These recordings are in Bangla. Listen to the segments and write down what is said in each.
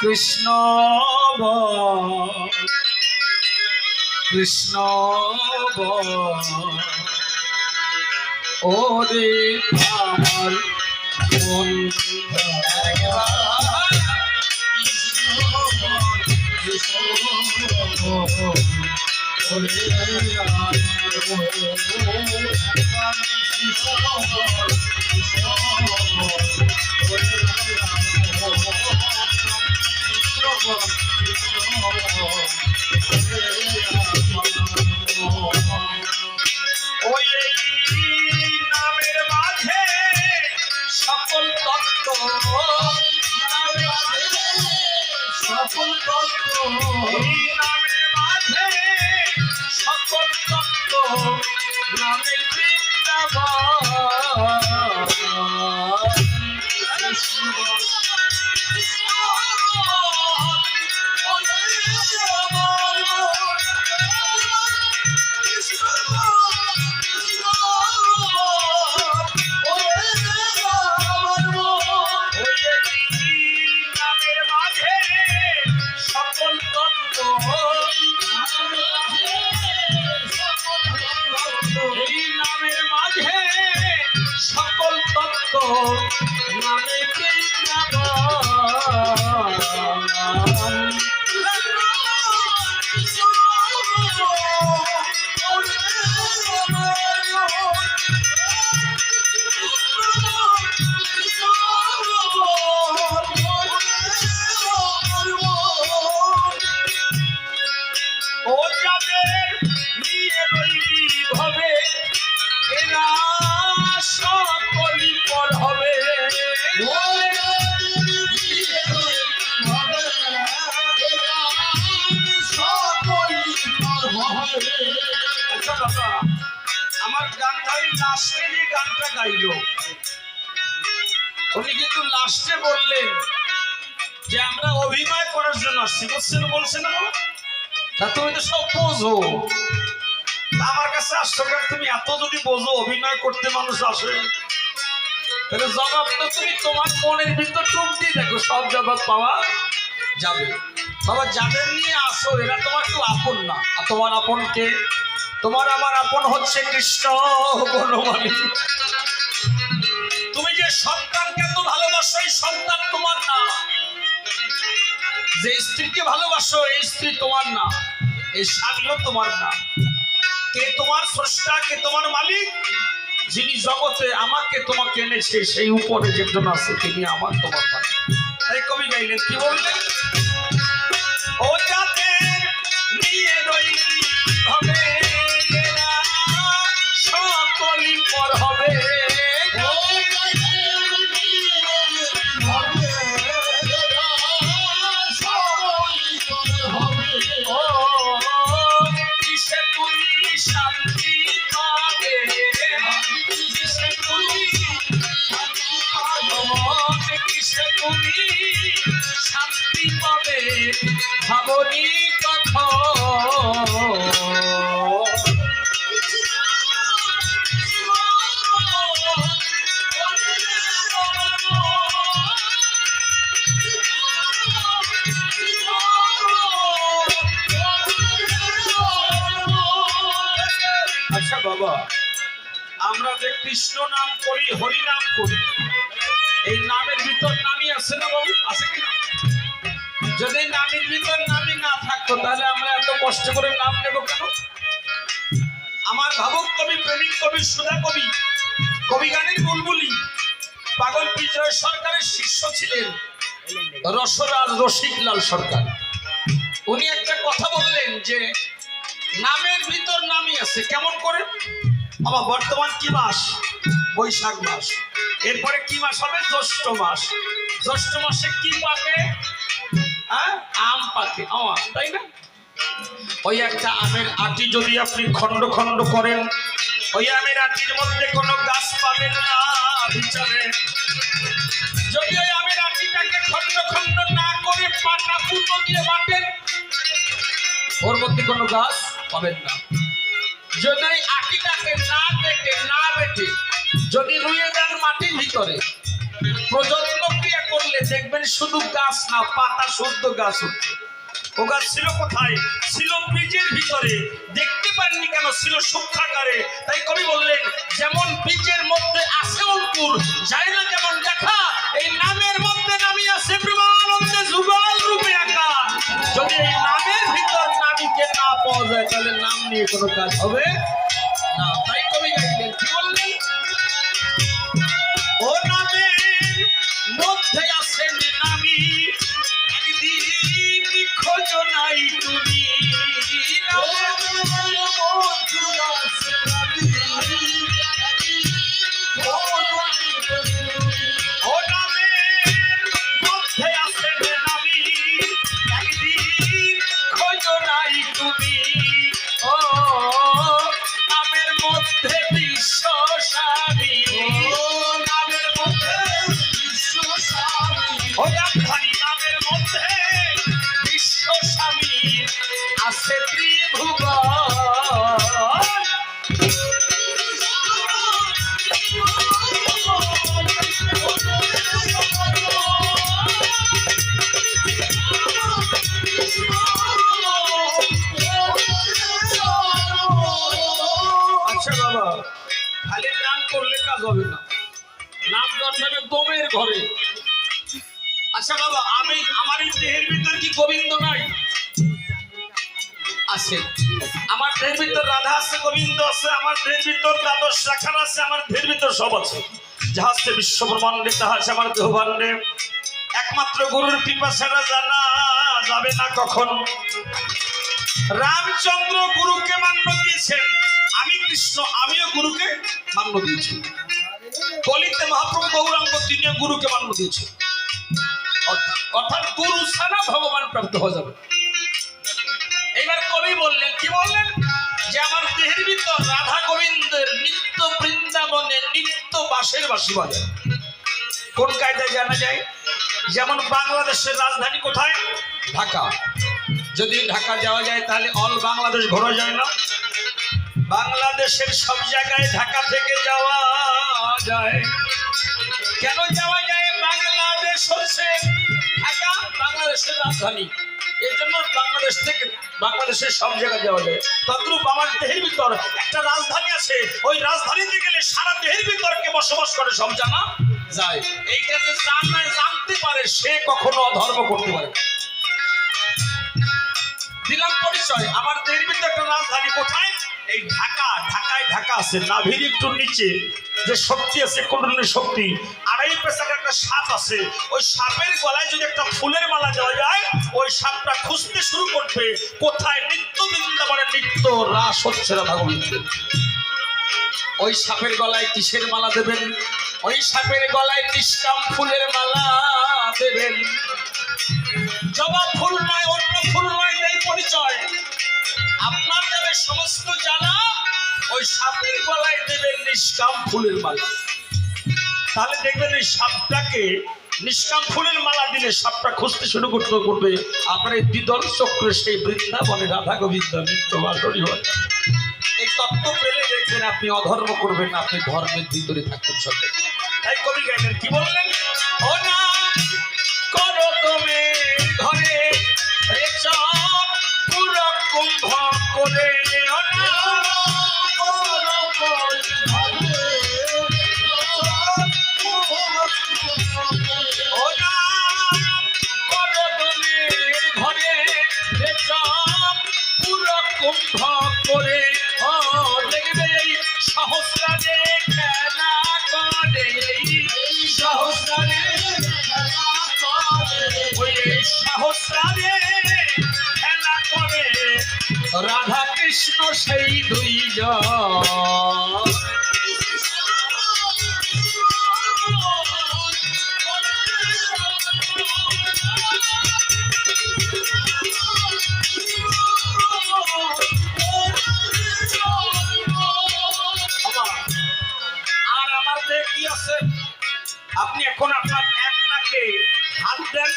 কৃষ্ণ কৃষ্ণ ওরে আমার বন্ধু। ওই আমার গানধারী লাস্টে যে গানটা গাইলো, উনি কিন্তু লাস্টে বললেন যে আমরা অভিনয় করার জন্য আসছি বুঝছেন বলছে না বাবা? আমার কাছে আসছো তুমি এত বোঝো, অভিনয় করতে মানুষ আসে। তাহলে জবাব তো তুমি তোমার মনের ভিতর টুক দিয়ে দেখো, সব জবাব পাওয়া যাবে। বাবা, যাদের নিয়ে আসো, এরা তোমার কেউ আপন না। আর তোমার আপন কে? তোমার আমার আপন হচ্ছে কৃষ্ণ বনমালী তুমি যে সন্তানকে এত ভালোবাসো, এই সন্তান তোমার না। যে স্ত্রীকে ভালোবাসো, এই স্ত্রী তোমার না। এই স্বামীও তোমার না। কে তোমার স্রষ্টা, কে তোমার মালিক, যিনি জগতে আমাকে তোমাকে এনেছে, সেই উপরে যেজন আছে তিনি আমার তোমার তাই কবি গাইলেন, কি বললেন? ও যাদের আচ্ছা বাবা, আমরা যে কৃষ্ণ নাম করি, হরি নাম করি, এই নামের ভিতর নামই আছে না বাবু? আছে কি না? যদি নামের ভিতর নামই না থাকতো, তাহলে আমরা এত কষ্ট করে নাম নেব কেন? আমার ভাবুক কবি, প্রেমিক কবি, সুধা কবি কবি গানের বুলবুলি, পাগল বিজয় সরকারের শিষ্য ছিলেন রসরাজ রসিকলাল সরকার। উনি একটা কথা বললেন যে, নামের ভিতর নামই আছে, কেমন করে? আমার বর্তমান কি মাস? বৈশাখ মাস। এরপরে কি মাস হবে? জ্যৈষ্ঠ মাস। জ্যৈষ্ঠ মাসে কি হ্যাঁ আম পাকে আমার তাই না? ওই একটা আমের আটি যদি আপনি করেন, ওই আমের আটির মধ্যে কোনো গাছ পাবেন না বিচারে। যদি ওই আমের আটিটাকে না করে পাটা দিয়ে বাটেন, ওর মধ্যে কোনো গাছ পাবেন না। যদি ওই আটিটাকে না কেটে, না বেটে, যদি রুয়ে দেন মাটির ভিতরে, প্রজন্ম করলে দেখবেন শুধু গাছ না, পাতা শুদ্ধ গাছ উঠছে ও গাছ ছিল কোথায়? ছিল বীজের ভিতরে। দেখতে পারেননি কেন? ছিল সূক্ষ্মাকারে তাই কবি বললেন, যেমন বীজের মধ্যে আছে অঙ্কুর যায় না যেমন দেখা, এই নামের মধ্যে নামি আছে প্রেমানন্দে যুগল রূপে আঁকা যদি এই নামের ভিতর নামীকে না পাওয়া যায়, তাহলে নাম নিয়ে কোনো কাজ হবে? খোঁজ নাই তুমি। তুমি ও নামের মধ্যে বিশ্ব দমের আচ্ছা বাবা, আমি আমার এই দেহের ভিতর কি গোবিন্দ নাই? আছে। আমার দেহের ভিতর রাধা আছে, গোবিন্দ আছে, আমার দেহের ভিতর দ্বাদশ শাখার আছে, আমার দেহের ভিতর সব আছে। যাহা আছে বিশ্ব ব্রহ্মাণ্ডে, তাহা আছে আমার দেহ ভাণ্ডে একমাত্র গুরুর কৃপা ছাড়া জানা যাবে না কখন। রামচন্দ্র গুরুকে মান্য দিয়েছেন। আমি কৃষ্ণ, আমিও গুরুকে মান্য দিয়েছি। কলিতে মহাপ্রভু গৌরাঙ্গ তিনিও গুরুকে মান্য দিয়েছেন অর্থাৎ- গুরু ছাড়া ভগবান প্রাপ্ত হয়ে যাবে এবার কবি বললেন, কি বললেন? যে আমার দেহের ভিতর রাধা গোবিন্দের নিত্য বৃন্দাবনে নিত্য বাসের বাসি বাজায়। কোন কায়দায় জানা যায়? যেমন বাংলাদেশের রাজধানী কোথায়? ঢাকা। যদি ঢাকা যাওয়া যায়, তাহলে অল বাংলাদেশ ঘোরা যায় না। বাংলাদেশের সব জায়গায় ঢাকা থেকে যাওয়া যায়? কেন যাওয়া যায়? বাংলাদেশ হচ্ছে ঢাকা বাংলাদেশের রাজধানী। এই জন্য বাংলাদেশ থেকে বাংলাদেশের সব জায়গায় যাওয়া যায়। তদ্রূপ আমার দেহের ভিতর একটা রাজধানী আছে। ওই রাজধানীতে গেলে সারা দেহের ভিতরকে বসবাস করে সব জানা যায়। এইটা যে জানায় জানতে পারে, সে কখনো অধর্ম করতে পারে। দিলাম পরিচয়। আমার দেহের ভিতরে একটা রাজধানী কোথায়? এই ঢাকা, ঢাকায় ঢাকা আছে, নাভির একটু নিচে। যে শক্তি আছে কুণ্ডলী শক্তি। আড়াই পেশার একটা সাপ আছে। ওই সাপের গলায় যদি একটা ফুলের মালা দেওয়া যায়, ওই সাপটা খুঁজতে শুরু করবে, কোথায় নিত্য বৃন্দাবনে নিত্য রাস হচ্ছে রাধা গোবিন্দের ওই সাপের গলায় কিসের মালা দেবেন? ওই সাপের গলায় নিষ্কাম ফুলের মালা দেবেন। জবা ফুল নয়, অন্য ফুল নয় এই পরিচয়। আপনার যাবে সমস্ত জানা, ওই সাপের গলায় দেবেন নিষ্কাম ফুলের মালা। তাহলে দেখবেন এই সাপটাকে নিষ্কাম ফুলের মালা দিলে সাপটা খুঁজতে শুরু করতে করবে আপনার এই দ্বিদল চক্রে সেই বৃন্দাবনে রাধা গোবিন্দ নিত্য বাসরি হয়। এই তত্ত্ব পেলে দেখবেন আপনি অধর্ম করবেন আপনি ধর্মের ভিতরে থাকবেন সঙ্গে। তাই কবি গাইলেন, কি বললেন? ও না করে কৃষ্ণ সেই দুইজন। আপনি এখন আপনার এক নাকে হাত দেন,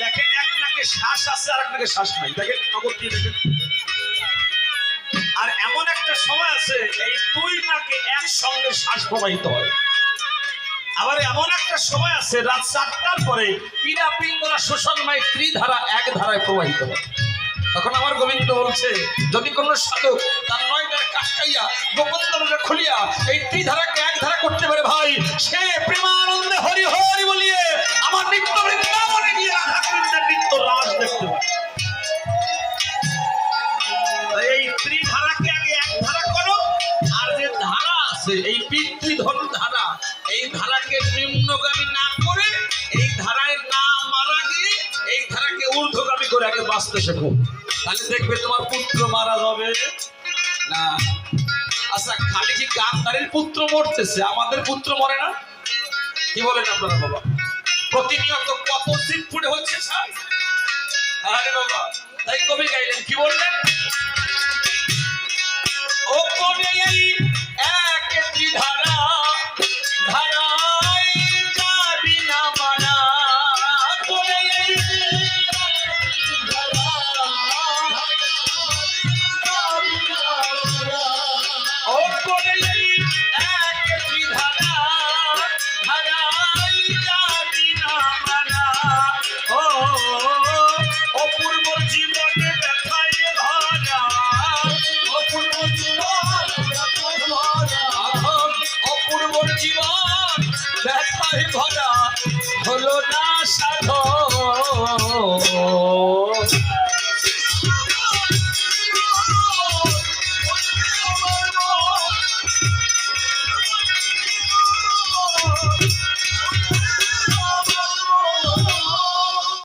দেখেন এক নাকে শ্বাস আছে আর এক নাকে শ্বাস নাই। দেখেন খবর দিয়ে দেখেন। আর এমন একটা সময় আছে, এই দুই নাকে একসঙ্গে শ্বাস প্রবাহিত হয়। আবার এমন একটা সময় আছে, রাত চারটার পরে পিনা পিঙ্গলা শোষণময় ত্রিধারা এক ধারায় প্রবাহিত হয়। তখন আমার গোবিন্দ বলছে, যদি কোন সাধক তার নয়টার কাটাইয়া গোপন্দরকে খুলিয়া এই ত্রিধারাকে এক ধারা করতে পারে ভাই, সে প্রেমানন্দে হরি হরি বলিয়ে আমার নিত্য বৃন্দাবনে গিয়ে রাধা কৃষ্ণের নিত্য রাস দেখতে পারে এই ধারা এই ধারাকে নিম্নগামী না করে, এই ধারায় না মারা গিয়ে এই ধারাকে ঊর্ধ্বগামী করে আগে বাঁচতে শেখো। তাহলে দেখবে তোমার পুত্র মারা যাবে। না আচ্ছা খালি কি গান্ধারের পুত্র মরতেছে? আমাদের পুত্র মরে না? কি বলেন আপনারা, বাবা? প্রতিনিয়ত কত সিট ফুটে হচ্ছে, স্যার? আরে বাবা, তাই কবি গাইলেন, কি বললেন? ও কবি নাকি ধারা জীবন ব্যথায় ভরা হলো না।